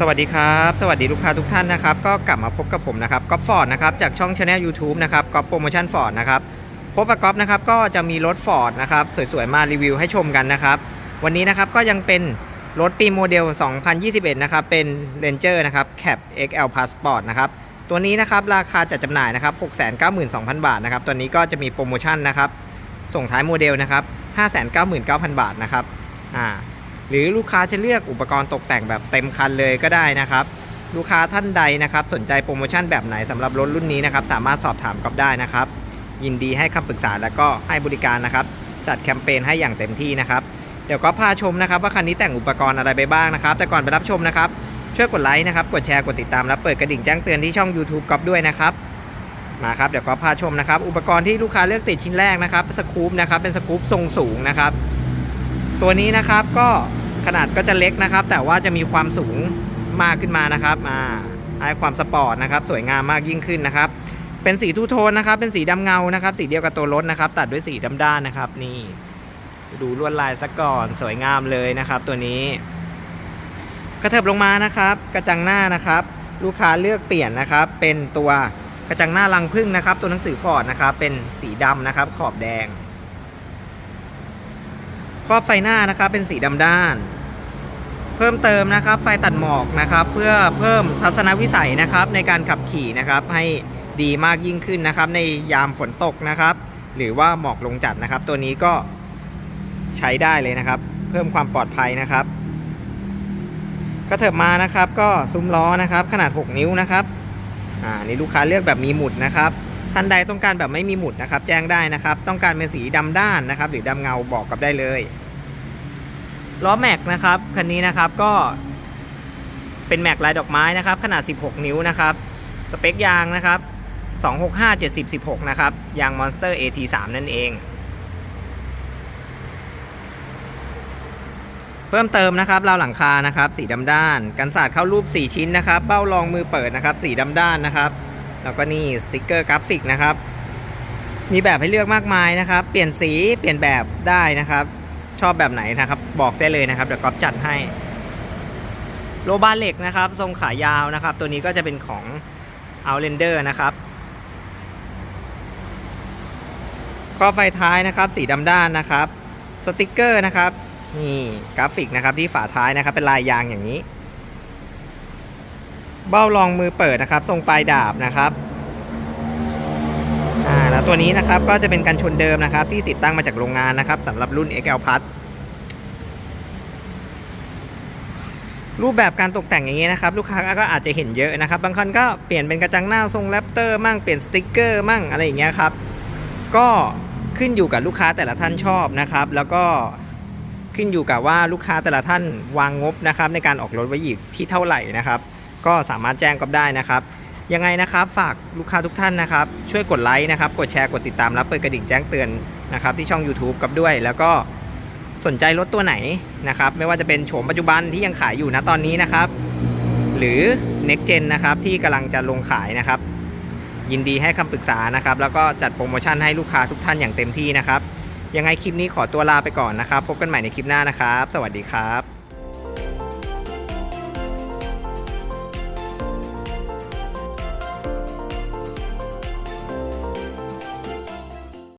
สวัสดีครับ สวัสดีลูกค้าทุกท่านนะครับ ก็กลับมาพบกับผมนะครับก๊อฟฟอร์ดนะครับจากช่องช anel YouTube นะครับก๊อฟโปรโมชั่นฟอร์ดนะครับพบกับก๊อฟนะครับก็จะมีรถฟอร์ดนะครับสวยๆ มารีวิวให้ชมกันนะครับวันนี้นะครับก็ยังเป็นรถปีโมเดล 2021 นะครับเป็น Ranger นะครับ Cap XL Plus Sport นะครับตัวนี้นะครับราคาจัดจำหน่ายนะครับ 692,000 บาทนะครับตัวนี้ก็จะมีโปรโมชั่นนะครับส่งท้ายโมเดลนะครับ 599,000 บาทนะครับอ่า หรือลูกค้าจะเลือกอุปกรณ์ตกแต่งแบบเต็มคันเลยก็ได้นะครับ ลูกค้าท่านใดนะครับ สนใจโปรโมชั่นแบบไหนสำหรับรถรุ่นนี้นะครับ สามารถสอบถามกับได้นะครับ ยินดีให้คำปรึกษาและก็ให้บริการนะครับ จัดแคมเปญให้อย่างเต็มที่นะครับ เดี๋ยวก็พาชมนะครับ ว่าคันนี้แต่งอุปกรณ์อะไรไปบ้างนะครับ แต่ก่อนไปรับชมนะครับช่วยกดไลค์นะครับกดแชร์กดติดตามและเปิดกระดิ่งแจ้งเตือนที่ช่อง YouTube ก๊อฟด้วยนะครับมาครับเดี๋ยวก็พาชมนะครับ อุปกรณ์ที่ลูกค้าเลือกติดชิ้นแรกนะครับสกู๊ปนะครับเป็นสกู๊ปทรงสูงนะครับ ตัวนี้นะครับก็ขนาดก็จะเล็กนะครับ แต่ว่าจะมีความสูงมากขึ้นมานะครับอ่าให้ความสปอร์ตนะครับ สวยงามมากยิ่งขึ้นนะครับ เป็นสีทูโทนนะครับ เป็นสีดำเงานะครับ สีเดียวกับตัวรถนะครับ ตัดด้วยสีดำด้านนะครับ นี่ดูลวดลายซะก่อนสวยงามเลยนะครับ ตัวนี้ กระเถิบลงมานะครับ กระจังหน้านะครับ ลูกค้าเลือกเปลี่ยนนะครับ เป็นตัวกระจังหน้ารังพึ่งนะครับ ตัวหนังสือฟอร์ดนะครับ เป็นสีดำนะครับ ขอบแดง ครอบไฟหน้านะครับเป็นสีดำด้าน เพิ่มเติมนะครับไฟตัดหมอกนะครับ เพื่อเพิ่มทัศนวิสัยนะครับในการขับขี่นะครับให้ดีมากยิ่งขึ้นนะครับ ในยามฝนตกนะครับ หรือว่าหมอกลงจัดนะครับ ตัวนี้ก็ใช้ได้เลยนะครับ เพิ่มความปลอดภัยนะครับ ก็เถิบมานะครับก็ซุ้มล้อนะครับ ขนาด 6 นิ้วนะครับอ่านี่ลูกค้าเลือกแบบมีหมุดนะครับ ท่านใดต้องการแบบไม่มีหมุดนะครับ แจ้งได้นะครับ ต้องการเป็นสีดำด้านนะครับ หรือดำเงาบอกกับได้เลยล้อแม็กนะครับคันนี้นะครับก็เป็นแม็กลายดอกไม้นะครับ ขนาด 16 นิ้วนะครับ สเปคยางนะครับ 265 70 16 นะครับ ยาง Monster AT3 นั่นเอง เพิ่มเติมนะครับราวหลังคานะครับ สีดำด้าน กันสาดเข้ารูป 4 ชิ้นนะครับ เบ้ารองมือเปิดนะครับ สีดำด้านนะครับ แล้วก็นี่สติกเกอร์กราฟิกนะครับ มีแบบให้เลือกมากมายนะครับ เปลี่ยนสีเปลี่ยนแบบได้นะครับ ชอบแบบไหนนะครับ บอกได้เลยนะครับเดี๋ยวก๊อฟจัดให้ โลบาเหล็กนะครับ ทรงขายาวนะครับ ตัวนี้ก็จะเป็นของ Outlander นะครับก็ไฟท้ายนะครับ สีดำด้านนะครับ สติกเกอร์นะครับนี่กราฟิกนะครับที่ฝาท้ายนะครับ เป็นลายยางอย่างนี้ เบ้ารองมือเปิดนะครับ ทรงปลายดาบนะครับอ่าแล้วตัวนี้นะครับก็จะเป็นกันชนเดิมนะครับ ที่ติดตั้งมาจากโรงงานนะครับสำหรับรุ่น XL Plus รูปแบบการตกแต่งอย่างนี้นะครับ ลูกค้าก็อาจจะเห็นเยอะนะครับ บางคนก็เปลี่ยนเป็นกระจังหน้าทรงแรปเตอร์มั่งเปลี่ยนสติกเกอร์มั่งอะไรอย่างเงี้ยครับ ก็ขึ้นอยู่กับลูกค้าแต่ละท่านชอบนะครับ แล้วก็ขึ้นอยู่กับว่าลูกค้าแต่ละท่านวางงบนะครับ ในการออกรถไว้อยู่ที่เท่าไหร่นะครับ ก็สามารถแจ้งก็ได้นะครับ ยังไงนะครับฝากลูกค้าทุกท่านนะครับ ช่วยกดไลค์นะครับ กดแชร์กดติดตามและเปิดกระดิ่งแจ้งเตือนนะครับที่ช่อง YouTube กับด้วย แล้วก็สนใจรถตัวไหนนะครับ ไม่ว่าจะเป็นโฉมปัจจุบันที่ยังขายอยู่นะตอนนี้นะครับ หรือ Next Gen นะครับที่กำลังจะลงขายนะครับ ยินดีให้คำปรึกษานะครับ แล้วก็จัดโปรโมชั่นให้ลูกค้าทุกท่านอย่างเต็มที่นะครับ ยังไงคลิปนี้ขอตัวลาไปก่อนนะครับ พบกันใหม่ในคลิปหน้านะครับ สวัสดีครับ